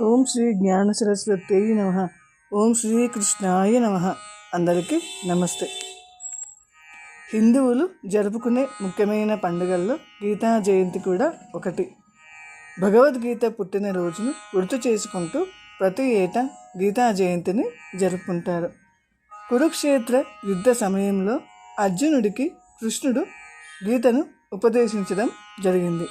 ఓం శ్రీ జ్ఞాన సరస్వతి నమ. ఓం శ్రీకృష్ణాయ నమ. అందరికీ నమస్తే. హిందువులు జరుపుకునే ముఖ్యమైన పండుగల్లో గీతా జయంతి కూడా ఒకటి. భగవద్గీత పుట్టినరోజును గుర్తు చేసుకుంటూ ప్రతి ఏటా గీతా జయంతిని జరుపుకుంటారు. కురుక్షేత్ర యుద్ధ సమయంలో అర్జునుడికి కృష్ణుడు గీతను ఉపదేశించడం జరిగింది.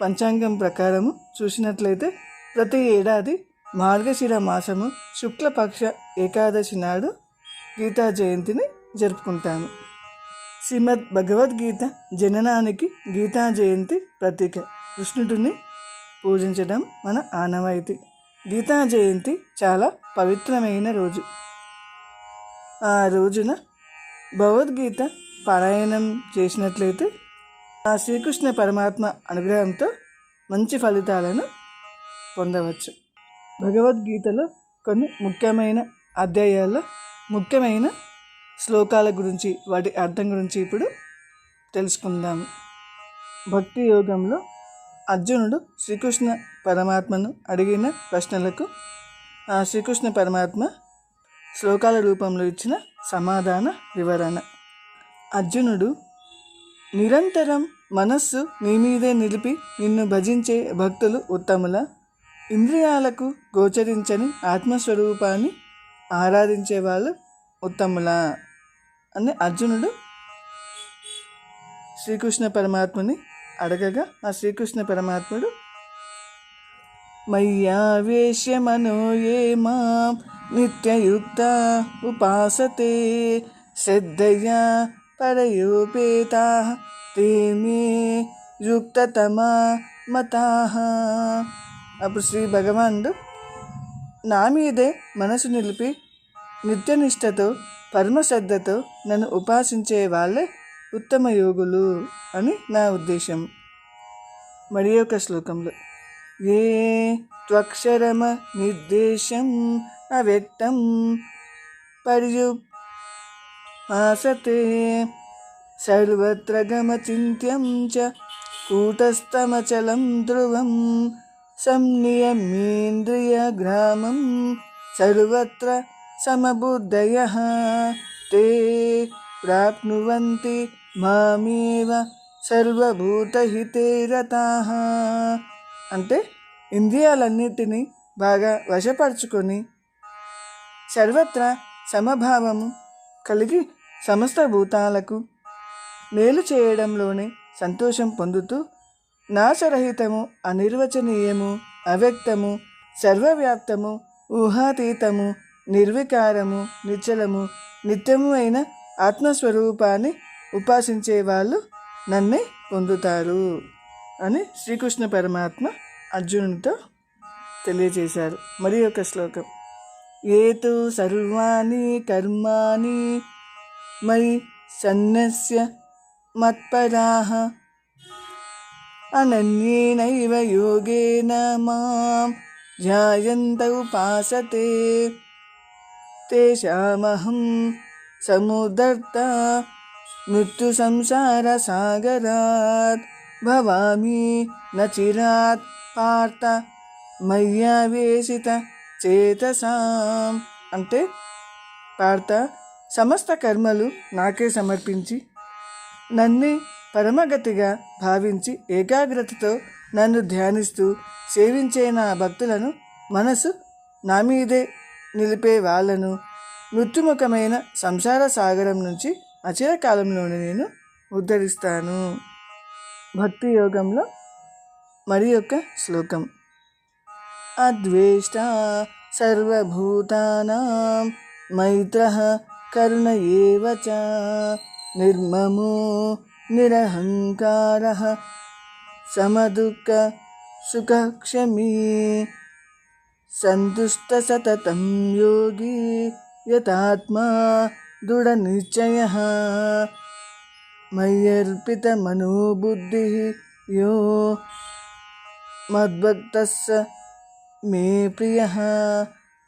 పంచాంగం ప్రకారము చూసినట్లయితే ప్రతి ఏడాది మార్గశిర మాసము శుక్లపక్ష ఏకాదశి నాడు గీతా జయంతిని జరుపుకుంటాము. శ్రీమద్ భగవద్గీత జననానికి గీతా జయంతి ప్రతీక. కృష్ణుడిని పూజించడం మన ఆనవాయితీ. గీతా జయంతి చాలా పవిత్రమైన రోజు. ఆ రోజున భగవద్గీత పారాయణం చేసినట్లయితే ఆ శ్రీకృష్ణ పరమాత్మ అనుగ్రహంతో మంచి ఫలితాలను పొందవచ్చు. భగవద్గీతలో కొన్ని ముఖ్యమైన అధ్యాయాల్లో ముఖ్యమైన శ్లోకాల గురించి వాటి అర్థం గురించి ఇప్పుడు తెలుసుకుందాము భక్తి యోగంలో అర్జునుడు శ్రీకృష్ణ పరమాత్మను అడిగిన ప్రశ్నలకు ఆ శ్రీకృష్ణ పరమాత్మ శ్లోకాల రూపంలో ఇచ్చిన సమాధాన వివరణ. అర్జునుడు నిరంతరం మనస్సు నీ మీదే నిలిపి నిన్ను భజించే భక్తులు ఉత్తముల? ఇంద్రియాలకు గోచరించని ఆత్మస్వరూపాన్ని ఆరాధించే వాళ్ళు ఉత్తముల అని అర్జునుడు శ్రీకృష్ణ పరమాత్మని అడగగా ఆ శ్రీకృష్ణ పరమాత్ముడు మయ్యావేశ్యమనో ఏ మాం నిత్యయుక్త ఉపాసతే శ్రద్ధయా పరయోపేత ते मे యుక్తతమా మతా. అప్పుడు శ్రీ భగవానుడు నా మీదే మనసు నిలిపి నిత్యనిష్టతో పరమశ్రద్ధతో నన్ను ఉపాసించే వాళ్ళే ఉత్తమ యోగులు అని నా ఉద్దేశం. మరి యొక్క శ్లోకంలో ఏ త్వక్షరమ నిర్దేశం అవ్యక్తం పర్యు ఆసతే సర్వత్ర గమచింత్యం చ కూటస్థమచలం ధ్రువం సంనియమేంద్రియగ్రామం సర్వత్ర సమబుద్ధయ ते ప్రాప్నువంతి మామేవ సర్వభూతహితే రతాః. అంటే ఇంద్రియాలన్నిటినీ బాగా వశపరుచుకొని సర్వత్రా సమభావము కలిగి సమస్త భూతాలకు మేలు చేయడంలోనే సంతోషం పొందుతూ నాశరహితము అనిర్వచనీయము అవ్యక్తము సర్వవ్యాప్తము ఊహాతీతము నిర్వికారము నిశ్చలము నిత్యము అయిన ఆత్మస్వరూపాన్ని ఉపాసించే వాళ్ళు నన్నే పొందుతారు అని శ్రీకృష్ణ పరమాత్మ అర్జునుడితో తెలియజేశారు. మరి ఒక శ్లోకం. ఏతు సర్వాణి కర్మాణి మయి సన్యస్య మత్పరాహ అనన్యేనైవ యోగేన మాం ధ్యాయంత ఉపాసతే. తేషామహం సముదర్త మృత్యు సంసార సాగరాత్ భవామి నచిరాత్ పార్త మయ్యావేశిత చేతసాం. అంటే పార్త సమస్త కర్మలు నాకే సమర్పించి నన్నే పరమగతిగా భావించి ఏకాగ్రతతో నన్ను ధ్యానిస్తూ సేవించే నా భక్తులను మనసు నా మీదే నిలిపే వాళ్ళను మృత్యుముఖమైన సంసార సాగరం నుంచి అచిరకాలంలోనే నేను ఉద్ధరిస్తాను. భక్తి యోగంలో మరి యొక్క శ్లోకం. అద్వేష్ట సర్వభూతానాం మైత్ర కరుణ ఏవచ నిర్మమో నిరహంకార సమదుఃఖ సుఖక్షమీ సంతుష్ట సతతం యథాత్మా యతాత్మా దృఢనిశ్చయ మయ్యర్పిత మనోబుద్ధి యో మద్భక్తస్స మే ప్రియ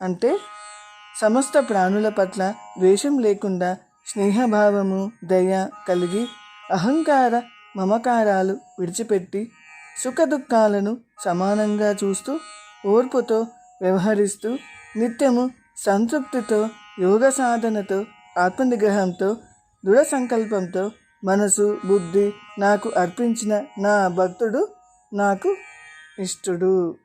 అంటే సమస్త ప్రాణుల పట్ల ద్వేషం లేకుండా స్నేహభావము దయ కలిగి అహంకార మమకారాలు విడిచిపెట్టి సుఖదుఖాలను సమానంగా చూస్తూ ఓర్పుతో వ్యవహరిస్తూ నిత్యము సంతృప్తితో యోగ సాధనతో ఆత్మనిగ్రహంతో దృఢ సంకల్పంతో మనసు బుద్ధి నాకు అర్పించిన నా భక్తుడు నాకు ఇష్టడు.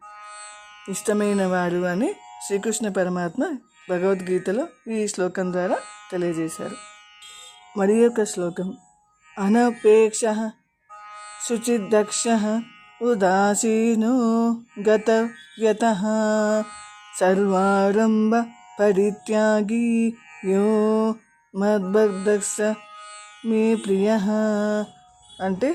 ఇష్టమైన వాడు అని శ్రీకృష్ణ పరమాత్మ భగవద్గీతలో ఈ శ్లోకం ద్వారా తెలియజేశారు. మరి యొక్క శ్లోకం అనపేక్ష శుచిదక్ష ఉదాసీనో గతవ్యత సర్వారంభ పరిత్యాగి యో మద్భక్త మీ ప్రియ అంటే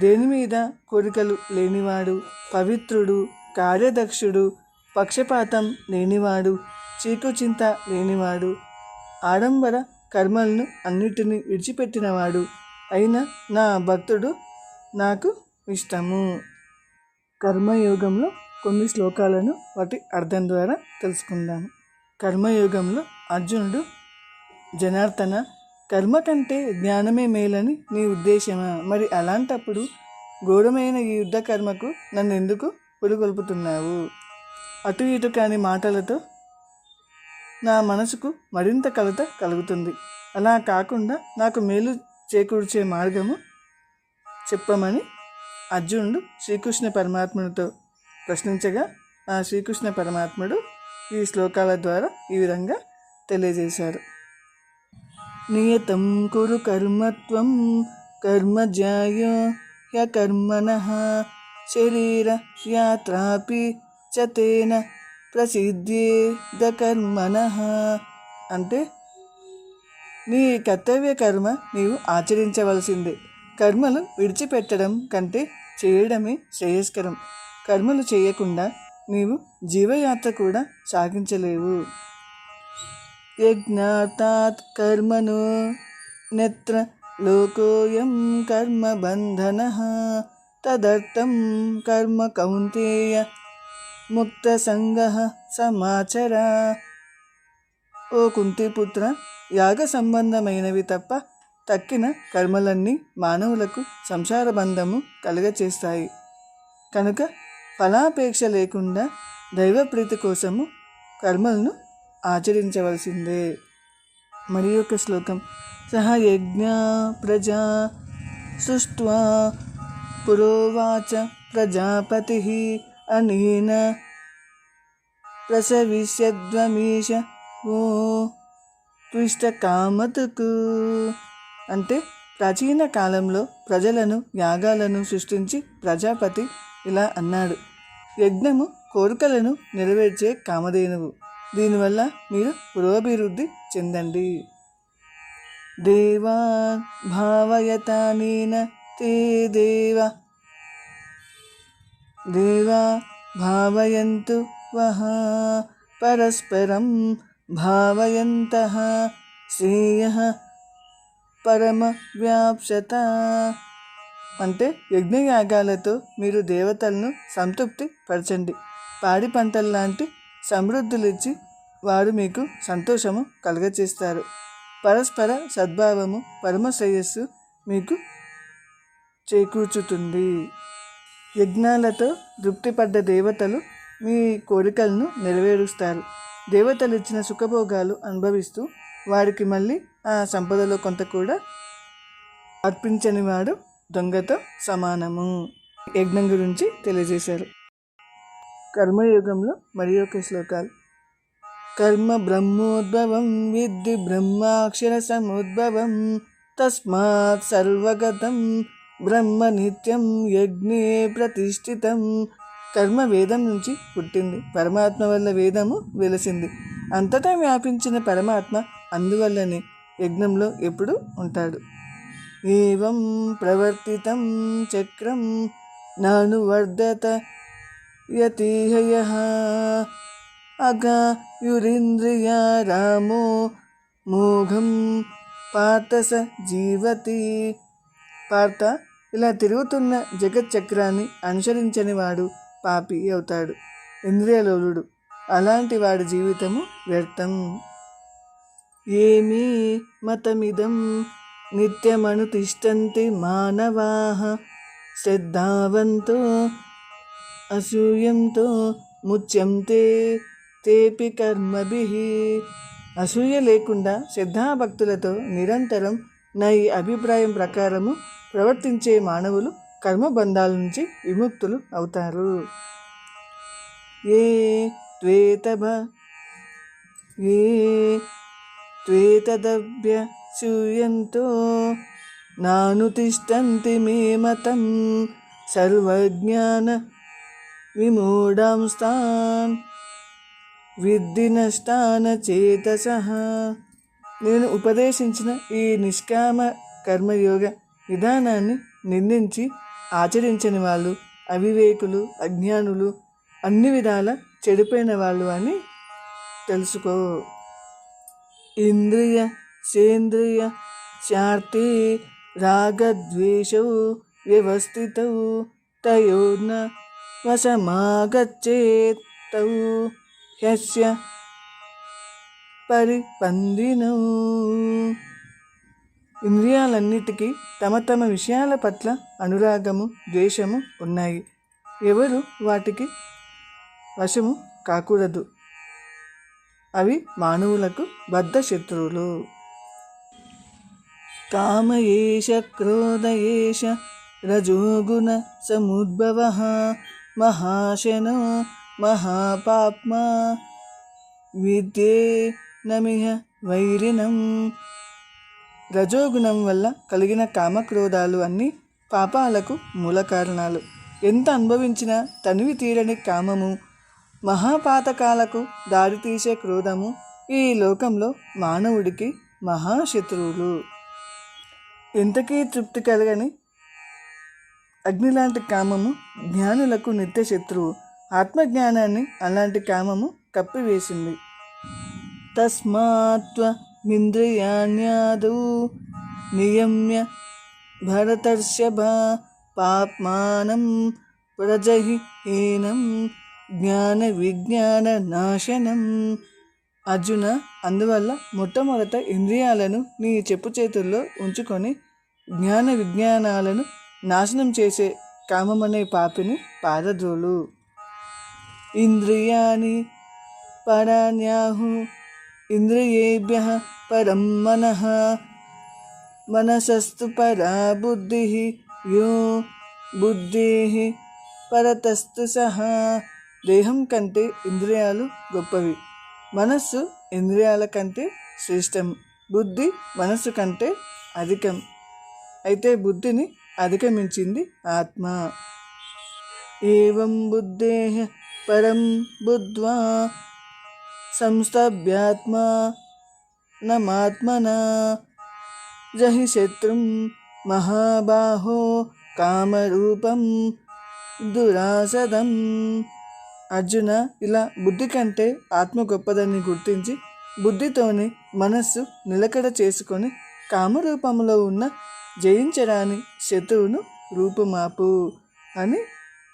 దేని మీద కోరికలు లేనివాడు పవిత్రుడు కార్యదక్షుడు పక్షపాతం లేనివాడు చీకుచింత లేనివాడు ఆడంబర కర్మలను అన్నిటినీ విడిచిపెట్టినవాడు అయిన నా భక్తుడు నాకు ఇష్టము. కర్మయోగంలో కొన్ని శ్లోకాలను వాటి అర్థం ద్వారా తెలుసుకుందాము కర్మయోగంలో అర్జునుడు జనార్దన కర్మ కంటే జ్ఞానమే మేలని నీ ఉద్దేశమా? మరి అలాంటప్పుడు ఘోరమైన ఈ యుద్ధ కర్మకు నన్ను ఎందుకు పురుగొల్పుతున్నావు అటు ఇటు కాని మాటలతో నా మనసుకు మరింత కలత కలుగుతుంది. అలా కాకుండా నాకు మేలు చేకూర్చే మార్గము చెప్పమని అర్జునుడు శ్రీకృష్ణ పరమాత్మునితో ప్రశ్నించగా ఆ శ్రీకృష్ణ పరమాత్ముడు ఈ శ్లోకాల ద్వారా ఈ విధంగా తెలియజేశారు. నియతం కురు కర్మత్వం కర్మజాయో హ్యకర్మణ శరీర యాత్రాపి చతేన ప్రసిద్ధేద కర్మణ అంటే నీ కర్తవ్య కర్మ నీవు ఆచరించవలసిందే. కర్మలు విడిచిపెట్టడం కంటే చేయడమే శ్రేయస్కరం. కర్మలు చేయకుండా నీవు జీవయాత్ర కూడా సాగించలేవు. యజ్ఞాతాత్ కర్మను నెత్ర లోకోయం కర్మ బంధన తదర్థం కర్మ కౌంతేయ ముక్త సంగ సమాచర ఓ కుంతిపుత్ర యాగ సంబంధమైనవి తప్ప తక్కిన కర్మలన్నీ మానవులకు సంసార బంధము కలుగచేస్తాయి. కనుక ఫలాపేక్ష లేకుండా దైవప్రీతి కోసము కర్మలను ఆచరించవలసిందే. మరి యొక్క శ్లోకం. సహ యజ్ఞ ప్రజా సృష్ట్వా పురోవాచ ప్రజాపతి అనేన ప్రసవిష్యద్వమీష ఓ క్లిష్ట కామతుకు అంటే ప్రాచీన కాలంలో ప్రజలను యాగాలను సృష్టించి ప్రజాపతి ఇలా అన్నాడు. యజ్ఞము కోరికలను నెరవేర్చే కామధేనువు. దీనివల్ల మీరు పురోభివృద్ధి చెందండి. దేవా భావయతానేన తే దేవ. దేవా భావయంతు వహ పరస్పరం భావయంతః శ్రేయ పరమ వ్యాప్సత అంటే యజ్ఞయాగాలతో మీరు దేవతలను సంతృప్తి పరచండి. పాడి పంటలు లాంటి సమృద్ధులిచ్చి వారు మీకు సంతోషము కలుగచేస్తారు. పరస్పర సద్భావము పరమ శ్రేయస్సు మీకు చేకూర్చుతుంది. యజ్ఞాలతో తృప్తిపడ్డ దేవతలు మీ కోరికలను నెరవేరుస్తారు. దేవతలు ఇచ్చిన సుఖభోగాలు అనుభవిస్తూ వారికి మళ్ళీ ఆ సంపదలో కొంత కూడా అర్పించని వాడు దొంగతో సమానము యజ్ఞం గురించి తెలియజేశారు. కర్మయుగంలో మరి ఒక శ్లోకాలు. కర్మ బ్రహ్మోద్భవం విద్ది బ్రహ్మాక్షర సముద్భవం తస్మాత్ సర్వగతం బ్రహ్మ నిత్యం యజ్ఞే ప్రతిష్ఠితం కర్మ వేదం నుంచి పుట్టింది. పరమాత్మ వల్ల వేదము వెలిసింది. అంతటా వ్యాపించిన పరమాత్మ అందువల్లనే యజ్ఞంలో ఎప్పుడు ఉంటాడు. ఏం ప్రవర్తితం చక్రం నానువర్ధత యతిహయ అగాయురింద్రియా రామో మోఘం పార్థస జీవతి. పార్థ ఇలా తిరుగుతున్న జగచ్చక్రాన్ని అనుసరించని వాడు పాపి అవుతాడు. ఇంద్రియలోలుడు. అలాంటి వాడి జీవితము వ్యర్థం. ఏమీ మతమిదం నిత్యమను తిష్టంతి మానవా. శ్రద్ధావంతో అసూయంతో ముచ్యంతే తేపి కర్మభి. అసూయ లేకుండా శ్రద్ధాభక్తులతో నిరంతరం నా ఈ అభిప్రాయం ప్రకారము ప్రవర్తించే మానవులు కర్మబంధాల నుంచి విముక్తులు అవుతారు. ఏ త్వేతభ ఏ త్వేతదభ్య శూయంతో నానుతిష్టంతి మే మతం సర్వజ్ఞాన విమూఢంస్తాన్ విద్ధి నష్టాన చేతస. నేను ఉపదేశించిన ఈ నిష్కామ కర్మయోగ విధానాన్ని నిందించి ఆచరించని వాళ్ళు అవివేకులు అజ్ఞానులు అన్ని విధాల చెడిపోయిన వాళ్ళు అని తెలుసుకో. ఇంద్రియ సేంద్రియ శార్తి రాగద్వేషౌ వ్యవస్థితౌ తయోర్న వశమాగచ్చేత్ తౌ హ్యస్య పరిపందినౌ ఇంద్రియాలన్నిటికీ తమ తమ విషయాల పట్ల అనురాగము ద్వేషము ఉన్నాయి. ఎవరు వాటికి వశము కాకూడదు. అవి మానవులకు బద్ధ శత్రువులు. కామయేష క్రోధయేష రజోగుణ సముద్భవ మహాశన మహాపాప్మా విద్యే నమిహ వైరినం రజోగుణం వల్ల కలిగిన కామక్రోధాలు అన్నీ పాపాలకు మూల కారణాలు. ఎంత అనుభవించినా తనివి తీరని కామము మహాపాతకాలకు దారితీసే క్రోధము ఈ లోకంలో మానవుడికి మహాశత్రువులు. ఎంతకీ తృప్తి కలగని అగ్నిలాంటి కామము జ్ఞానులకు నిత్య శత్రువు. ఆత్మజ్ఞానాన్ని అలాంటి కామము కప్పివేసింది. తస్మాత్వమింద్రియాణ్యాదౌ నియమ్య భరతర్షభ పాప్మానం ప్రజహీనం జ్ఞాన విజ్ఞాన నాశనం. అర్జున అందువల్ల మొట్టమొదట ఇంద్రియాలను నీ చెప్పు చేతుల్లో ఉంచుకొని జ్ఞాన విజ్ఞానాలను నాశనం చేసే కామమనే పాపిని పారద్రోలు. ఇంద్రియాని పరాణ్యాహు ఇంద్రియేభ్య పరం మన మనసస్తు పరా బుద్ధి యో బుద్ధి పరతస్తు సహా దేహం కంటే ఇంద్రియాలు గొప్పవి. మనస్సు ఇంద్రియాల కంటే శ్రేష్టం. బుద్ధి మనస్సు కంటే అధికం. అయితే బుద్ధిని అధిగమించింది ఆత్మ. ఏం బుద్ధే పరం బుద్ధ్వా సంస్థభ్యాత్మా నమాత్మనా జహి శత్రుం మహాబాహో కామరూపం దురాసదం అర్జున ఇలా బుద్ధి కంటే ఆత్మ గొప్పదని గుర్తించి బుద్ధితోని మనస్సు నిలకడ చేసుకొని కామరూపంలో ఉన్న జయించరాని శత్రువును రూపుమాపు అని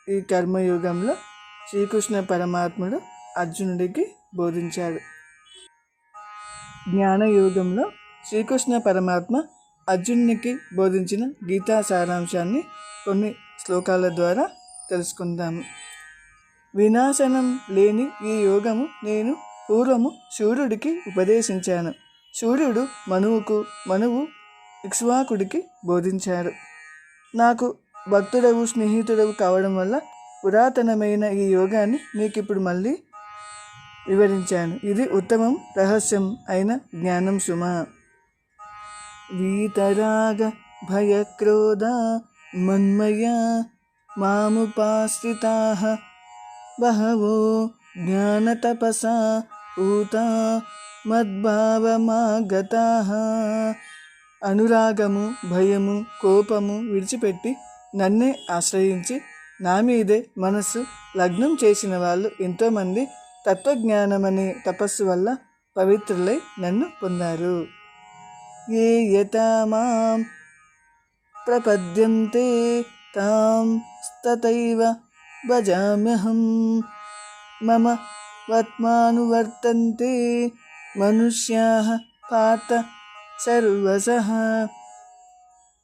ఈ కర్మయుగంలో శ్రీకృష్ణ పరమాత్ముడు అర్జునుడికి బోధించాడు. జ్ఞానయోగంలో శ్రీకృష్ణ పరమాత్మ అర్జునునికి బోధించిన గీతా సారాంశాన్ని కొన్ని శ్లోకాల ద్వారా తెలుసుకుందాము. వినాశనం లేని ఈ యోగము నేను పూర్వము సూర్యుడికి ఉపదేశించాను. సూర్యుడు మనువుకు మనువు ఇక్ష్వాకుడికి బోధించారు. నాకు భక్తుడవు స్నేహితుడవు కావడం వల్ల పురాతనమైన ఈ యోగాన్ని నీకు ఇప్పుడు మళ్ళీ వివరించాను. ఇది ఉత్తమం రహస్యం అయిన జ్ఞానం సుమ. వీతరాగ భయక్రోధ మన్మయ మాముపాశ్రితా బహవో జ్ఞానతపసా పూత మద్భావమాగత. అనురాగము భయము కోపము విడిచిపెట్టి నన్నే ఆశ్రయించి నా మీదే మనస్సు లగ్నం చేసిన వాళ్ళు ఎంతోమంది తత్వజ్ఞానమనే తపస్సు వల్ల పవిత్రులై నన్ను పొందారు. ఏ యథామాం ప్రపద్యంతే తాం తథైవ భజామ్యహం. మమ వత్మానువర్తంతే మనుష్యా పాత సర్వస.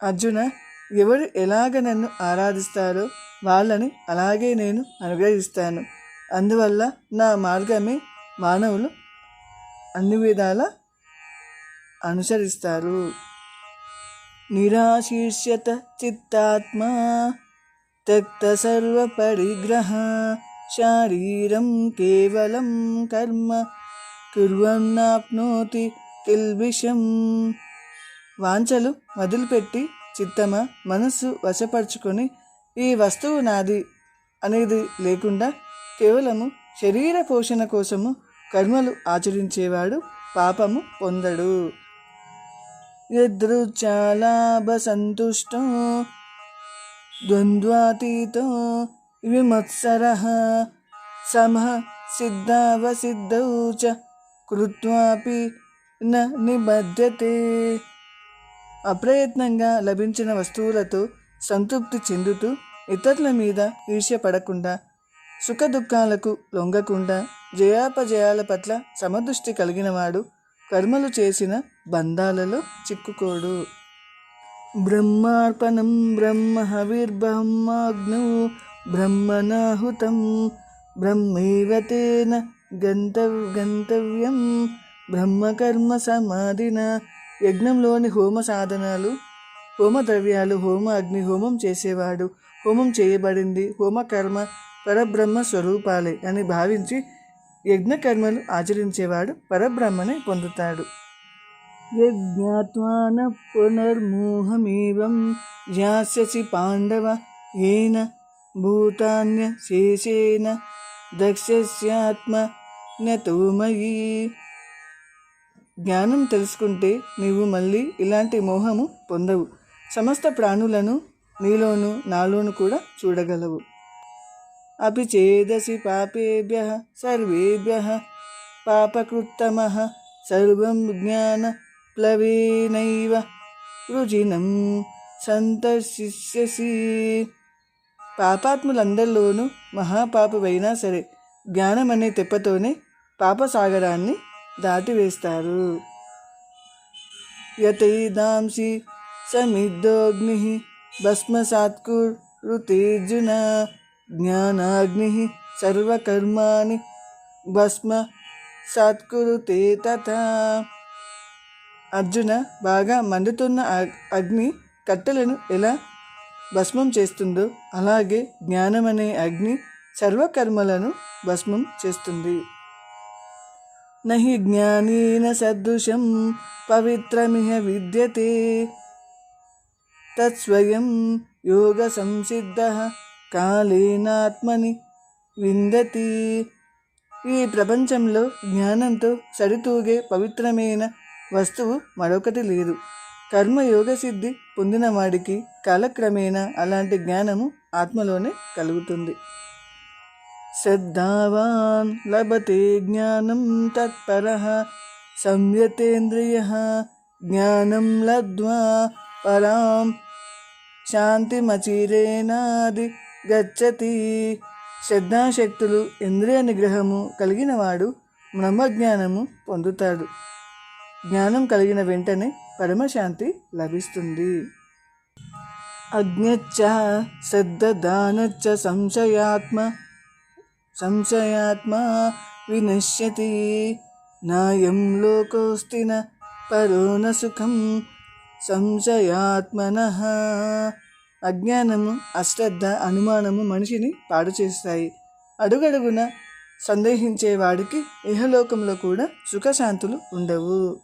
అర్జున ఎవరు ఎలాగ నన్ను ఆరాధిస్తారో వాళ్ళని అలాగే నేను అనుగ్రహిస్తాను. అందువల్ల నా మార్గమే మానవులు అన్ని విధాల అనుసరిస్తారు. నిరాశీర్షత చిత్తాత్మా త్యక్త సర్వ పరిగ్రహ శారీరం కేవలం కర్మ కుర్వన్నాప్నోతి కిల్బిషం వాంఛలు మొదలుపెట్టి చిత్తమ మనస్సు వశపరుచుకొని ఈ వస్తువు నాది అనేది లేకుండా కేవలము శరీర పోషణ కోసము కర్మలు ఆచరించేవాడు పాపము పొందడు. యదృచ్ఛాలాభ సంతుష్టో ద్వంద్వాతీతో విమత్సర సమ సిద్ధావసిద్ధౌ చ కృత్వాపి న నిబద్ధతే అప్రయత్నంగా లభించిన వస్తువులతో సంతృప్తి చెందుతూ ఇతరుల మీద ఈర్ష్య పడకుండా సుఖ దుఃఖాలకు లొంగకుండా జయాపజయాల పట్ల సమదృష్టి కలిగినవాడు కర్మలు చేసిన బంధాలలో చిక్కుకోడు. బ్రహ్మార్పణం బ్రహ్మ హవిర్బ్రహ్మాగ్ను బ్రహ్మనాహుతం బ్రహ్మైవతేన గంతవ్ గంతవ్యం బ్రహ్మకర్మ సమాధిన యజ్ఞంలోని హోమ సాధనాలు హోమ ద్రవ్యాలు హోమ అగ్ని హోమం చేసేవాడు. హోమం చేయబడింది హోమకర్మ పరబ్రహ్మ స్వరూపాలే అని భావించి యజ్ఞకర్మలు ఆచరించేవాడు పరబ్రహ్మని పొందుతాడు. యజ్ఞాత్మాన పునర్మోహమేవం యాస్యసి పాండవ ఏన భూతాన్య శేషేన దక్షస్యాత్మ నతోమయీ జ్ఞానం తెలుసుకుంటే నీవు మళ్ళీ ఇలాంటి మోహము పొందవు. సమస్త ప్రాణులను నీలోను నాలోను కూడా చూడగలవు. అపి చేదసి పాపేభ్య సర్వేభ్య పాపకృత్తమ సర్వం జ్ఞాన ప్లవేనైవ రుజినం సంతర్శిష్యసి పాపాత్ములందరిలోనూ మహాపాపమైనా సరే జ్ఞానం అనే తెప్పతోనే పాపసాగరాన్ని దాటివేస్తారు. యతైదాంసి సమిద్దోగ్ని భస్మసాత్కురుతేర్జున జ్ఞానాగ్ని సర్వకర్మాణి భస్మ సాత్కురుతే తథా అర్జున బాగా మండుతున్న అగ్- అగ్ని కట్టెలను ఎలా భస్మం చేస్తుందో అలాగే జ్ఞానం అనే అగ్ని సర్వకర్మలను భస్మం చేస్తుంది. నహి జ్ఞానేన సదృశం పవిత్రమిహ విద్యతే తత్స్వయం యోగ సంసిద్ధ కాళీనాత్మని విందతి. ఈ ప్రపంచంలో జ్ఞానంతో సరితూగే పవిత్రమైన వస్తువు మరొకటి లేదు. కర్మయోగ సిద్ధి పొందిన వాడికి కాలక్రమేణా అలాంటి జ్ఞానము ఆత్మలోనే కలుగుతుంది. శ్రద్ధావాన్ లభతే జ్ఞానం తత్పర సంయతేంద్రియ జ్ఞానం లద్వా పరాం శాంతిమచిరేనాది గచ్చతి. శ్రద్ధాశక్తులు ఇంద్రియ నిగ్రహము కలిగినవాడు బ్రహ్మజ్ఞానము పొందుతాడు. జ్ఞానం కలిగిన వెంటనే పరమశాంతి లభిస్తుంది. అజ్ఞచ్చ శ్రద్ధదానచ్చ సంశయాత్మ సంశయాత్మ వినశ్యతి. నాయం లోకోస్తిన పరోన సుఖం సంశయాత్మన. అజ్ఞానము అశ్రద్ధ అనుమానము మనిషిని పాడు చేస్తాయి అడుగడుగున సందేహించే వాడికి ఇహలోకంలో కూడా సుఖశాంతులు ఉండవు.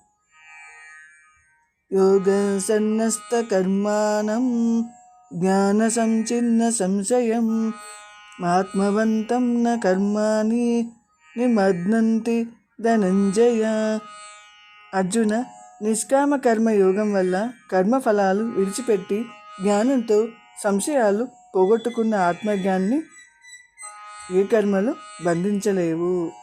యోగ సన్నస్త కర్మాణం జ్ఞాన సంచిన్న సంశయం ఆత్మవంతం న కర్మాణి నిమగ్నంతి ధనంజయ. అర్జున నిష్కామ కర్మ యోగం వల్ల కర్మఫలాలు విడిచిపెట్టి జ్ఞానంతో సంశయాలు పోగొట్టుకున్న ఆత్మజ్ఞాన్ని ఏ కర్మలు బంధించలేవు.